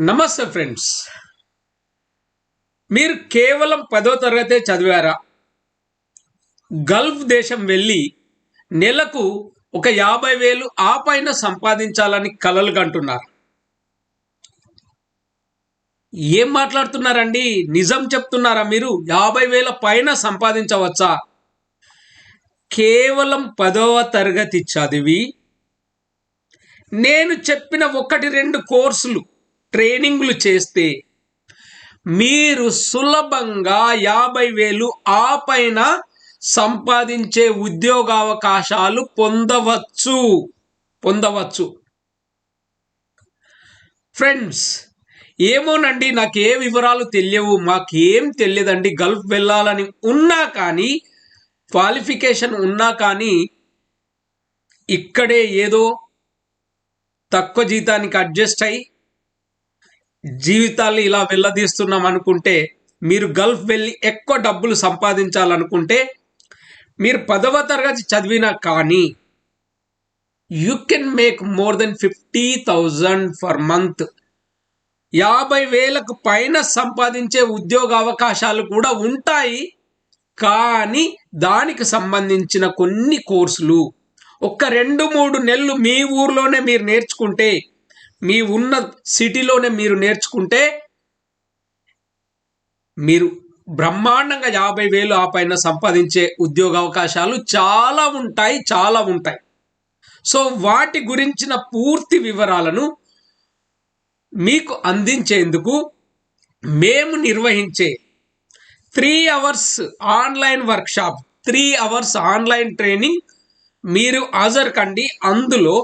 నమస్తే ఫ్రెండ్స్. మీరు కేవలం పదో తరగతే చదివారా? గల్ఫ్ దేశం వెళ్ళి నెలకు ఒక యాభై వేలు ఆ పైన సంపాదించాలని కలలు కంటున్నారు. ఏం మాట్లాడుతున్నారండి? నిజం చెప్తున్నారా మీరు? యాభై వేల పైన సంపాదించవచ్చా? కేవలం పదవ తరగతి చదివి నేను చెప్పిన ఒకటి రెండు కోర్సులు ట్రైనింగ్లు చేస్తే మీరు సులభంగా యాభై వేలు ఆ పైన సంపాదించే ఉద్యోగావకాశాలు పొందవచ్చు. పొందవచ్చు. ఫ్రెండ్స్ ఏమోనండి నాకు ఏ వివరాలు తెలియవు మాకేం తెలియదండి గల్ఫ్ వెళ్ళాలని ఉన్నా కానీ క్వాలిఫికేషన్ ఉన్నా కానీ ఇక్కడే ఏదో తక్కువ జీతానికి అడ్జస్ట్ అయ్యి జీవితాన్ని ఇలా వెళ్ళదీస్తున్నాం అనుకుంటే మీరు గల్ఫ్ వెళ్ళి ఎక్కువ డబ్బులు సంపాదించాలనుకుంటే మీరు పదవ తరగతి చదివినా కానీ you can make more than fifty thousand for month యాభై వేలకు పైన సంపాదించే ఉద్యోగ అవకాశాలు కూడా ఉంటాయి కానీ దానికి సంబంధించిన కొన్ని కోర్సులు. ఒక రెండు మూడు నెలలు మీ ఊర్లోనే మీరు నేర్చుకుంటే మీ ఉన్న సిటీలోనే మీరు నేర్చుకుంటే మీరు బ్రహ్మాండంగా యాభై వేలు ఆ పైన సంపాదించే ఉద్యోగ అవకాశాలు చాలా ఉంటాయి చాలా ఉంటాయి. సో వాటి గురించిన పూర్తి వివరాలను మీకు అందించేందుకు మేము నిర్వహించే three hours online workshop three hours online training మీరు హాజరు కండి అందులో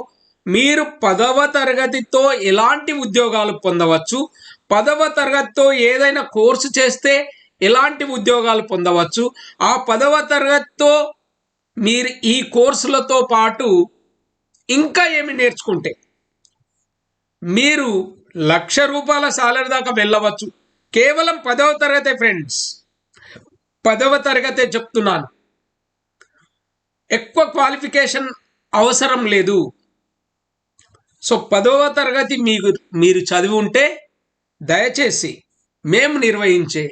మీరు పదవ తరగతితో ఎలాంటి ఉద్యోగాలు పొందవచ్చు? పదవ తరగతితో ఏదైనా కోర్సు చేస్తే ఎలాంటి ఉద్యోగాలు పొందవచ్చు? ఆ పదవ తరగతితో మీరు ఈ కోర్సులతో పాటు ఇంకా ఏమి నేర్చుకుంటే? మీరు లక్ష రూపాయల సాలరీ దాకా వెళ్ళవచ్చు. కేవలం పదవ తరగతే ఫ్రెండ్స్. పదవ తరగతే చెప్తున్నాను. ఎక్కువ క్వాలిఫికేషన్ అవసరం లేదు. సో పదవ తరగతి మీకు మీరు చదివి ఉంటే దయచేసి మేము నిర్వహించే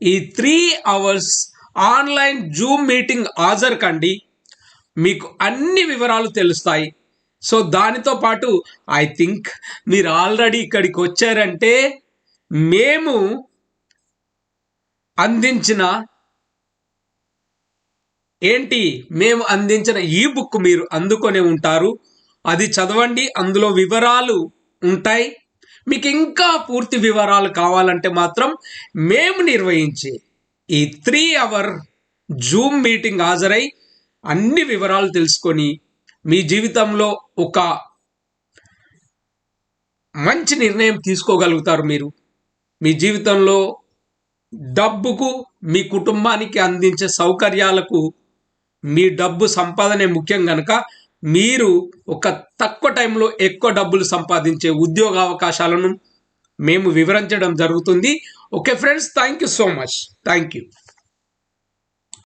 ఈ three hours online Zoom meeting హాజరు కండి మీకు అన్ని వివరాలు తెలుస్తాయి. సో దానితో పాటు ఐ థింక్ మీరు ఆల్రెడీ ఇక్కడికి వచ్చారంటే మేము అందించిన ఏంటి? మేము అందించిన ఈ బుక్ మీరు అందుకొని ఉంటారు. అది చదవండి అందులో వివరాలు ఉంటాయి. మీకు ఇంకా పూర్తి వివరాలు కావాలంటే మాత్రం మేము నిర్వహించే ఈ త్రీ అవర్ జూమ్ మీటింగ్ హాజరై అన్ని వివరాలు తెలుసుకొని మీ జీవితంలో ఒక మంచి నిర్ణయం తీసుకోగలుగుతారు మీరు. మీ జీవితంలో డబ్బుకు మీ కుటుంబానికి అందించే సౌకర్యాలకు మీ డబ్బు సంపాదనే ముఖ్యం కనుక మీరు ఒక తక్కువ టైంలో ఎక్కువ డబ్బులు సంపాదించే ఉద్యోగ అవకాశాలను మేము వివరించడం జరుగుతుంది. Okay friends thank you so much thank you